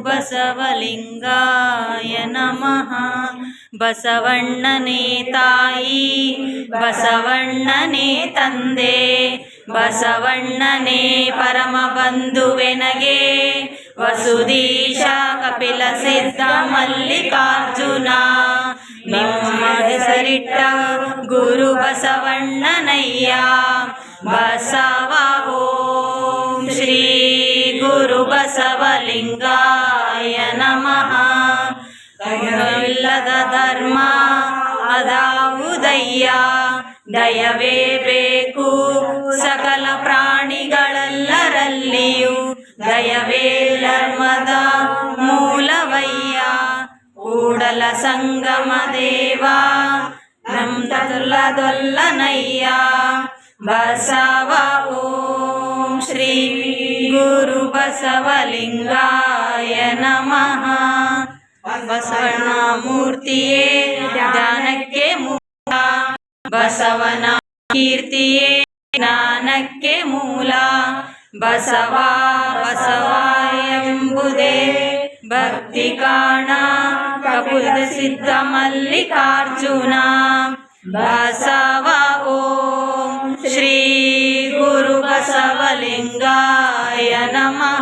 ಬಸವಲಿಂಗಾಯ ನಮಃ. ಬಸವಣ್ಣನೇ ತಾಯಿ, ಬಸವಣ್ಣನೇ ತಂದೆ, ಬಸವಣ್ಣನೇ ಪರಮ ಬಂಧುವೆನಗೆ ವಸುದೀಶ ಕಪಿಲ ಸಿದ್ಧ ಮಲ್ಲಿಕಾರ್ಜುನ. ನಿಮ್ಮ ಹೆಸರಿಟ್ಟ ಗುರು ಬಸವಣ್ಣನಯ್ಯ. ಬಸವ ಓಂ ಶ್ರೀ ಗುರು ಬಸವಲಿಂಗಾಯ ಧರ್ಮ ಅದಾವುದಯ್ಯ ದಯವೇ ಬೇಕು ಸಕಲ ಪ್ರಾಣಿಗಳೆಲ್ಲರಲ್ಲಿಯೂ ದಯವೇ ಧರ್ಮದ ಮೂಲವಯ್ಯ ಕೂಡಲ ಸಂಗಮ ದೇವ ನಮ್ದೊಲ್ಲದೊಲ್ಲನಯ್ಯ ಬಸವ ಓಂ ಶ್ರೀ ಗುರು ಬಸವಲಿಂಗಾಯ ನಮಃ ಬಸವಣ್ಣ ಮೂರ್ತಿಯೇ ಜ್ಞಾನಕ್ಕೆ ಮೂಲ. ಬಸವನ ಕೀರ್ತಿಯೇ ಜ್ಞಾನಕ್ಕೆ ಮೂಲ. ಬಸವ ಬಸವ ಎಂಬುದೇ ಭಕ್ತಿ ಕಾಣ. ಕಪುದ ಸಿದ್ಧ ಮಲ್ಲಿಕಾರ್ಜುನ. ಬಸವ, ಓಂ ಶ್ರೀ ಗುರು ಬಸವಲಿಂಗಾಯ ನಮಃ.